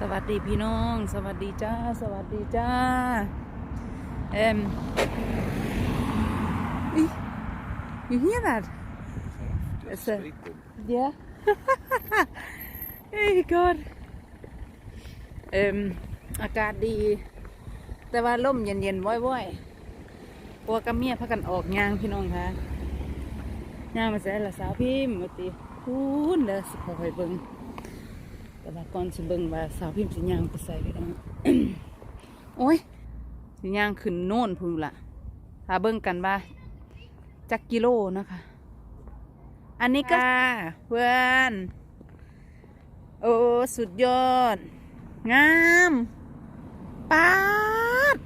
สวัสดีพี่น้อง สวัสดีจ้า สวัสดีจ้า เอ็ม you hear that It's a- yeah hey God เอ็มอากาศดี แต่ว่าลมเย็นๆว่อยๆปัวกับเมียพากันออกยางพี่น้องคะย่างมาใส่ละสาวพิมพ์มาติพูนเด้อสิขอไปเบิ่ง แต่ว่าก่อนสิเบิ่งว่าสาวพิมพ์สิย่างไปใส่พี่น้องโอ้ยสิย่างขึ้นโน่นพุ่นละถ้าเบิ่งกันว่าจักกิโลนะคะ อันนี้ก็เพื่อนโอ้สุดยอด งามปาด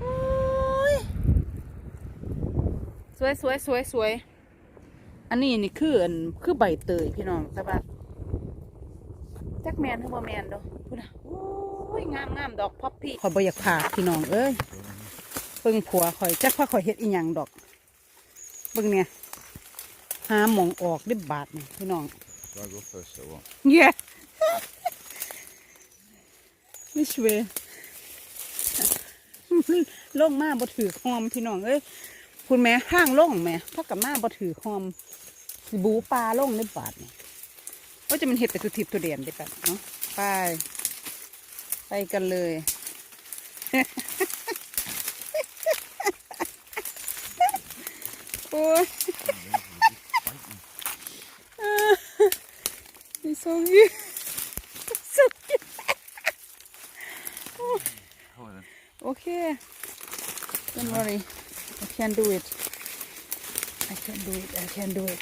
โอ้ยสวยสวยสวยสวยอันนี้นี่คืออันคือใบเตยพี่น้องแต่ว่าจัก แมนหรือบ่แมนดอกพูดนะโอ้ยงามงามดอกพับพี่ขอยบ่อยากพาพี่น้องเอ้ยเบิ่งผัวข่อยจักว่าข่อยเฮ็ดอีหยังดอกเบิ่งเนี่ยหาหมองออกได้บาทนี่พี่น้อง Shall I go first or what? Yeah. Which way ลงมาบ่ถือคอมพี่น้องเอ้ยคุณแม่ห้างลงแม่พักกับมาบ่ถือคอมสิบูปลาลงในบาทนี่ ว่าจะมันเห็ดแต่ตุทิบตุเดียนดีกว่าเนาะไปไปกันเลย โอ้ยนี่โซกี้โโอเค don't worry I can do it I can do it I can do it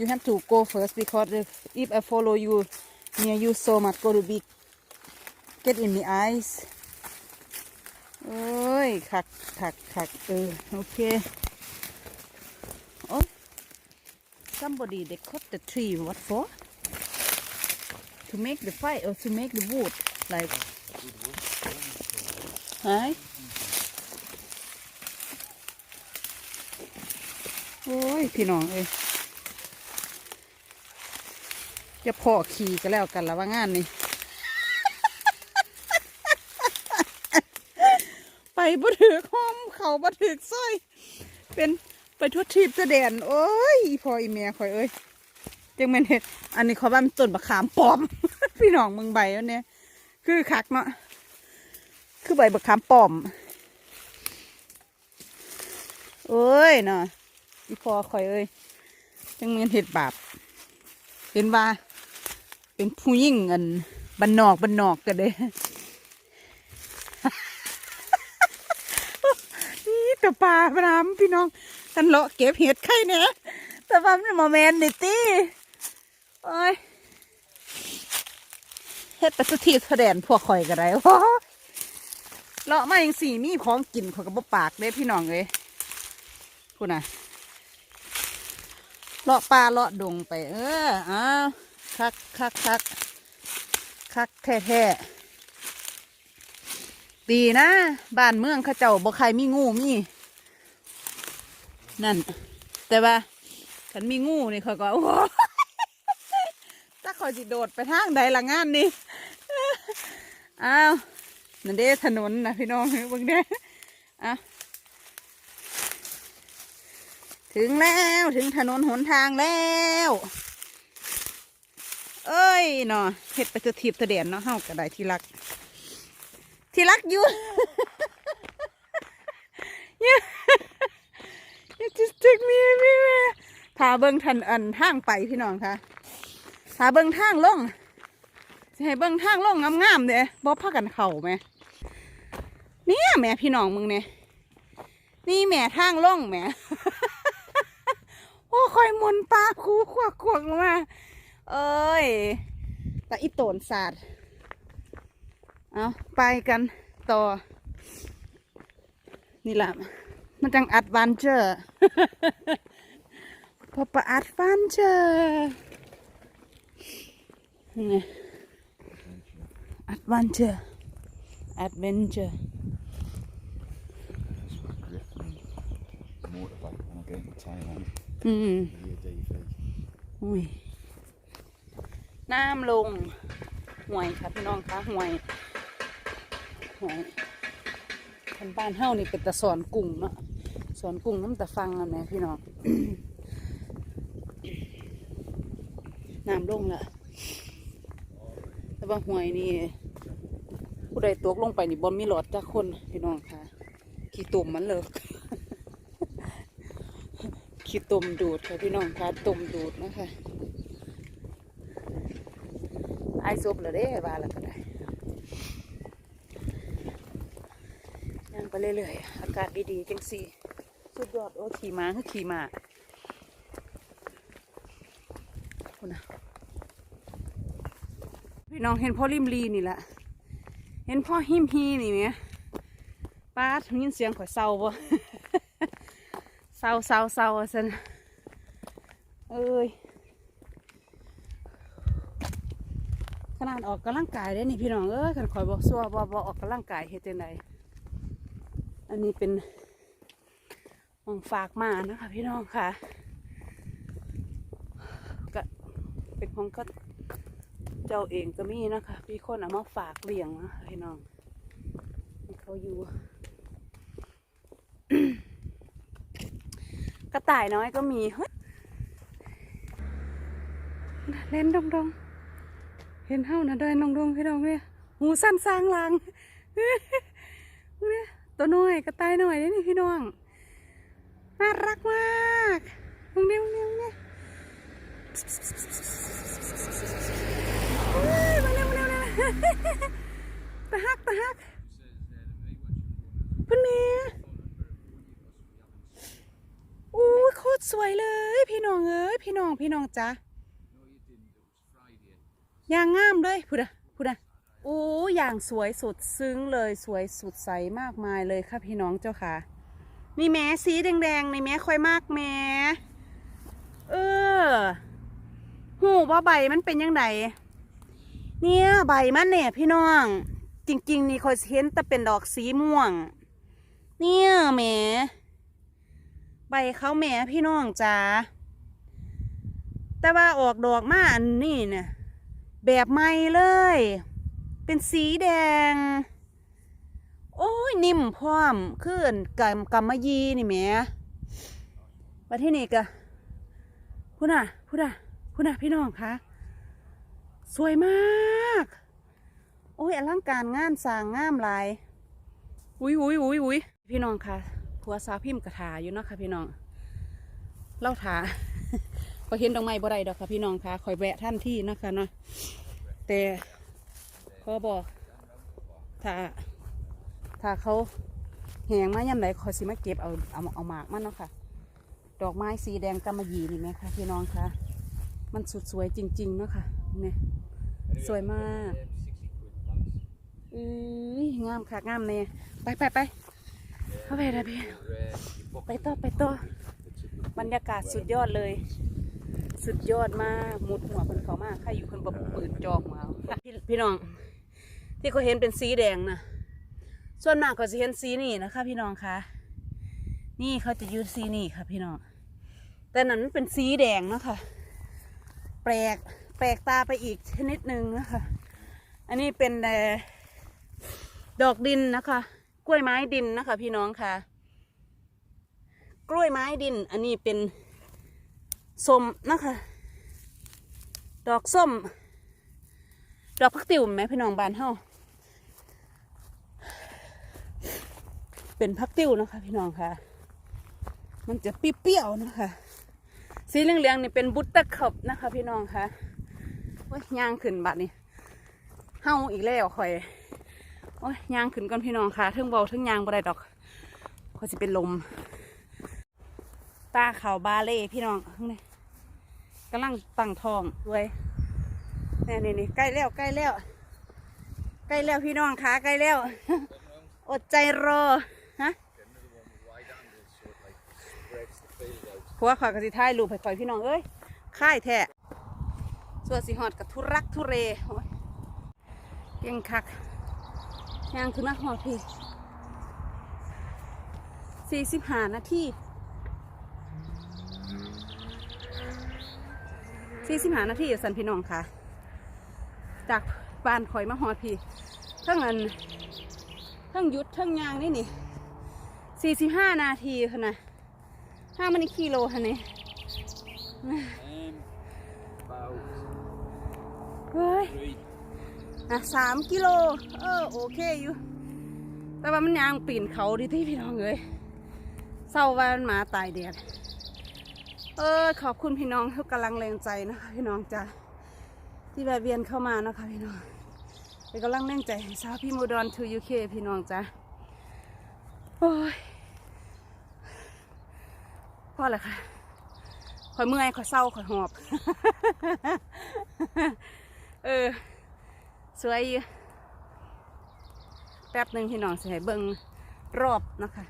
You have to go first because if, if I follow you near you so much, go to be get in the eyes. โอ้ยคักคักคักเออโอเคโอ้ somebody they cut the tree what for to make the fire or to make the wood like Hi โอ้ย พี่น้องเอ้ย จะพ่อขี่ก็แล้วกันละว่างานนี้ไปบ่ถือคอมเขาบ่ถือสร้อย เป็นไปทั่วทีบทั่วแดนโอ้ยพ่ออีแม่ข่อยเอ้ยจังแม่นเฮ็ดอันนี้เขาว่านต้นมะขามปลอม พี่น้องเมืองใบอันเนี้ยคือคักเนาะคือใบมะขามปลอมโอ้ยเนาะอีพ่อข่อยเอ้ยจังแม่นเฮ็ดบาปเห็นว่า เป็นผู้ยิ่งเงินบันนอกบันนอกกันเด้นี่แต่ปลาพน้ำพี่น้องกันเลาะเก็บเห็ดไข่เนี่ยแต่ว่ามันโมเมนต์ดิตี้โอ้ยเฮ็ดไปสุทีแดงพวกข่อยก็ได้เลาะมาอย่างสี่มีของกินข่อยกับปากเด้พี่น้องเลยพูดนะเลาะปลาเลาะดงไป เอออ้าว คักคักคักคักแท้แท้ๆดีนะ บ้านเมืองเขาเจ้าบ่ใครมีงูมี นั่น แต่ว่าฉันมีงูนี่เขาก็โอ้โหถ้าเขาสิโดดไปทางใดละงานนี่อ้าวนั่นเด้ถนนนะพี่น้องเบิ่งเด้อะถึงแล้วถึงถนนหนทางแล้ว เอ้ยเนาะเฮ็ดไปจะถีบตะเดียนเนาะเฮาก็ได้ที่รัก ที่รักอยู่ you you just take me everywhere พาเบิ้งทันอันทางไปพี่น้องค่ะพาเบิ้งทางลงสิให้เบิ้งทางลงงามๆเด้บ่พากันเข่าไหมเนี่ยแม่พี่น้องมึงเนี่ยนี่แม่ทางลงแม่โอ้คอยมุนปลาคูขวักขวักมา เอ้ยแต่อีโตนศาสตร์เอาไปกันต่อ นี่แหละมันจังอัดวันเจอร์พอปะอัดวันเจอร์ไงอัดวันเจอร์อัดเวนเจอร์ That's what น้ำลงห่วยค่ะพี่น้องคะห่วยห่วยคนบ้านเฮ้านี่เป็นตะสอนกุ้งเนาะสอนกุ้งน้ำตะฟังอันไหนพี่น้องน้ำลงละแต่ว่าห่วยนี่ผู้ใดตกลงไปนี่บอมีหลอดจากคนพี่น้องค่ะขี้ตุ่มมันเลยขี้ตุ่มดูดค่ะพี่น้องค่ะตุ่มดูดนะคะ ไอซบเลยเด้ว่าแล้วก็ได้ยังไปเรื่อยๆ อากาศดีๆจังสี่สุดยอด โอ้ขี่ม้าคือขี่ม้าคุณนะพี่น้องเห็นพ่อริมลีนี่แหละเห็นพ่อหิมฮีนี่ไหมป้าดยินเสียงข่อยเศร้าบ่เศร้าเศร้าเศร้าสันเอ้ย ขนาดออกกำลังกายได้นี่พี่น้องเอ้ยขันคอยบอกซัวบอกบอกออกกำลังกายเฮ็ดจังไดอันนี้เป็นของฝากมานะคะพี่น้องค่ะก็เป็นของก็เจ้าเองก็มีนะคะพี่คนเอามาฝากเลี้ยงนะพี่น้องเขาอยู่กระต่ายน้อยก็มีเล่นดงดงๆ เห็นเฮานะเดินลงดงพี่น้องเนี่ยหูสั้นสร้างลางเนี่ยตัวน้อยกระต่ายหน่อยนี่พี่น้องน่ารักมากมึงเนี่ยมึงเนี่ยมึงเนี่ยเฮ้ยมาเร็วมาเร็วเร็วตะฮักตะฮักพื่นเมียอู้โคตรสวยเลย พี่น้องเอ้ยพี่น้องพี่น้องจ้า ยางงามเลยพูดอะพูดอะโอ้อย่างสวยสุดซึ้งเลยสวยสุดใสมากมายเลยค่ะพี่น้องเจ้าค่ะ นี่แม้สีแดงๆในแม้ค่อยมากแม้เออหูว่าใบมันเป็นยังไงเนี่ยใบมันเนี่ยพี่น้อง จริง ๆ นี่คอยเห็นแต่เป็นดอกสีม่วง เนี่ยแหม่ใบเขาแหม่พี่น้องจ้าแต่ว่าออกดอกมาอันนี้เนี่ย แบบใหม่เลย เป็นสีแดง โอ้ยนิ่มพร้อมคืออันกำกำมะยีนี่แหม่มาที่นี่กะพูดน่ะพูดน่ะพูดน่ะพี่น้องคะสวยมาก โอ้ยอลังการงานสร้างงามหลายอุ้ยอุ้ยอุ้ยอุ้ยพี่น้องคะผัวสาวพิมพ์กระถาอยู่เนาะค่ะพี่น้องเล่าถา พอเห็นดอกไม้บ่ได้ดอกค่ะพี่น้องค่ะคอยแวะท่านที่นะคะเนาะแต่ขอบอกถ้าถ้าเขาแหงมาย่ำไหนคอยสิมาเก็บเอาเอาเอาหมากมันเนาะค่ะ ดอกไม้สีแดงกำมะหยี่นี่ไหมคะพี่น้องคะมันสุดสวยจริงๆเนาะค่ะเนี่ยสวยมากอืองามค่ะงามเนี่ยไปไปไปเข้าไปเลยพี่ไปต่อไปต่อบรรยากาศสุดยอดเลย สุดยอดมากมุดหัวคนเขามากใครอยู่คนแบบปืนจอหัวเอาพี่พี่น้อง ที่เขาเห็นเป็นสีแดงนะส่วนมากก็จะเห็นสีนี่นะคะ พี่น้องคะนี่เขาจะยืดสีนี่ค่ะ พี่น้อง แต่นั้นมันเป็นสีแดงนะคะแปลกแปลกตาไปอีกชนิดหนึ่งนะคะ อันนี้เป็นดอกดินนะคะ กล้วยไม้ดินนะคะ พี่น้องค่ะ กล้วยไม้ดิน อันนี้เป็น ส้มนะคะ ดอกส้ม ดอกพักติวไหมพี่น้องบานเฮาเป็นพักติวนะคะ พี่น้องค่ะ มันจะเปรี้ยวๆนะคะ สีเหลืองๆนี่เป็นบุตเตอร์คัพนะคะ พี่น้องค่ะโอ้ยย่างขึ้นบัดนี้เฮาอีกแล้วข่อยโอ้ยย่างขึ้นก่อนพี่น้องค่ะเทิงเบาเทิงยางบ่ได้ดอกข่อยสิเป็นลม ตาเขาบาเล่พี่น้องข้างใน กำลังตั้งทองด้วยนี่นี่นี่ใกล้แล้วใกล้แล้วใกล้แล้วพี่น้องขาใกล้แล้ว อดใจรอฮะผัวขอยกระสิท้ายลูกไปคอยพี่น้องเอ้ยค่ายแท้ส่วนสีหอดกับทุรักทุเรเก่งคักยางคือนักหอดพี่สี่สิบห้านาที สี่สิบห้านาทีสันพี่น้องค่ะ จากบ้านข่อยมาหอดพี่เทั้งอันเทั้งหยุดเทั้งยางนี่นี่สี่สิบห้านาทีค่ะนะห้ามันกิโลค่ะนี่ Um, about เฮ้ย three. อะสามกิโล เออโอเคอยู่ แต่ว่ามันยางปีนเขาดิที่พี่น้องเอ้ยเศร้าว่ามันหมาตายแดด เออขอบคุณพี่น้องทุกกำลังแรงใจนะคะพี่น้องจ้ะที่แวะเวียนเข้ามานะคะพี่น้องเป็นกำลังแรงใจให้สาวพี่โมดอนทูยูเคพี่น้องจ้ะโอ้ยพอแล้วค่ะขอยเมื่อยขอยเศร้าขอยหอบ เออ สวยแป๊บหนึ่งพี่น้องสิให้เบิ่งรอบนะคะ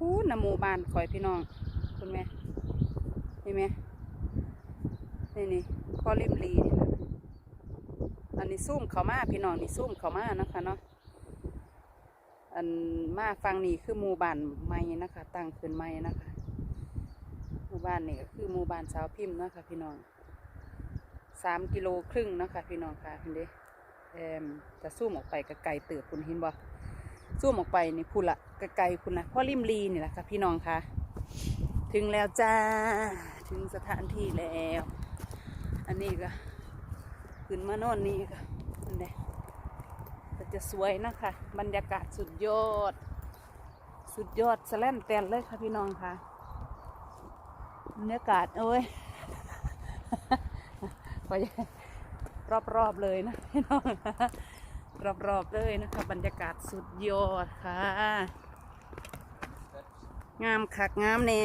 อู้นำหมู่บ้านคอยพี่น้อง คุณแม่ ห็นไหมนี่นี่ข้อริมรีนี่นะอันนี้ซุ่มเขามาพี่น้องนี่ซุ่มเขามานะคะเนาะอันมาฟังนี่คือหมู่บ้านใหม่นะคะตั้งขึ้นใหม่นะคะหมู่บ้านนี่ก็คือหมู่บ้านสาวพิมพ์นะคะพี่น้องสามกิโลครึ่งนะคะพี่น้องค่ะคุณเด้เอมจะซูมออกไปกไกลเติบคุณเห็นบ่ซูมออกไปนี่พุ่นละกไกลคุณนะพ่อริมลีนี่แหละค่ะพี่น้องค่ะ ถึงแล้วจ้า ถึงสถานที่แล้ว อันนี้ก็ขึ้นมานอนนี่ก็นั่นะก็จะสวยนะคะ บรรยากาศสุดยอด สุดยอดสแลนแตนเลยค่ะพี่น้องค่ะบรรยากาศโอ้ยไปรอบๆเลยนะพี่น้องรอบๆเลยนะคะ บรรยากาศสุดยอดค่ะ งามคักงามเน่